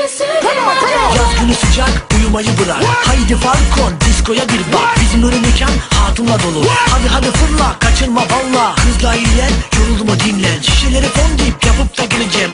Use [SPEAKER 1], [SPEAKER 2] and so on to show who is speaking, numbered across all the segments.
[SPEAKER 1] Yaz günü sıcak uyumayı bırak What? Haydi Falcon diskoya bir bak What? Bizim ölü mekan hatunla dolu What? Hadi hadi fırla kaçırma valla Kızla eğlen yorulma dinlen Şişeleri fon fondip yapıp da geleceğim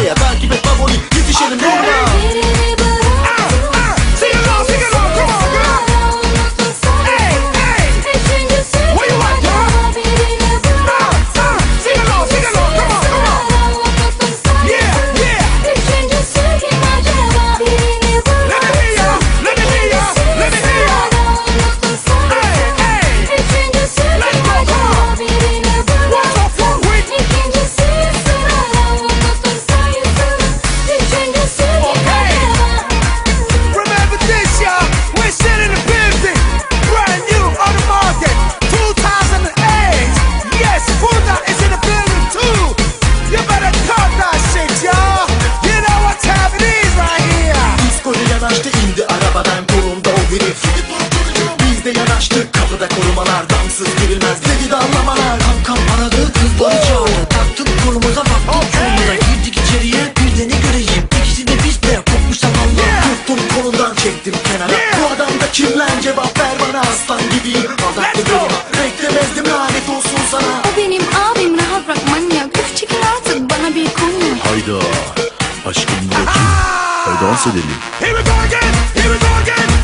[SPEAKER 2] voy a. Biz de yanaştık kapıda korumalar Damsız girilmez dedi dallamalar
[SPEAKER 1] Kankam aradı kızları çağırdı Taktık kolumuza baktık yolumuza Girdik içeriye. Bir de ne göreyim? İkisi de bizde kopmuş zamanla
[SPEAKER 2] Tuttum kolundan çektim kenara. Bu adam da kim lan cevap ver bana aslan gibiyim. Aldattı beni beklemezdim lanet olsun sana.
[SPEAKER 3] O benim abim rahat bırak manyak. Üf çekin artık bana bir konu.
[SPEAKER 4] Hayda. Aşkım kim? Hadi dans edelim.
[SPEAKER 5] Here we go again. Here we go again.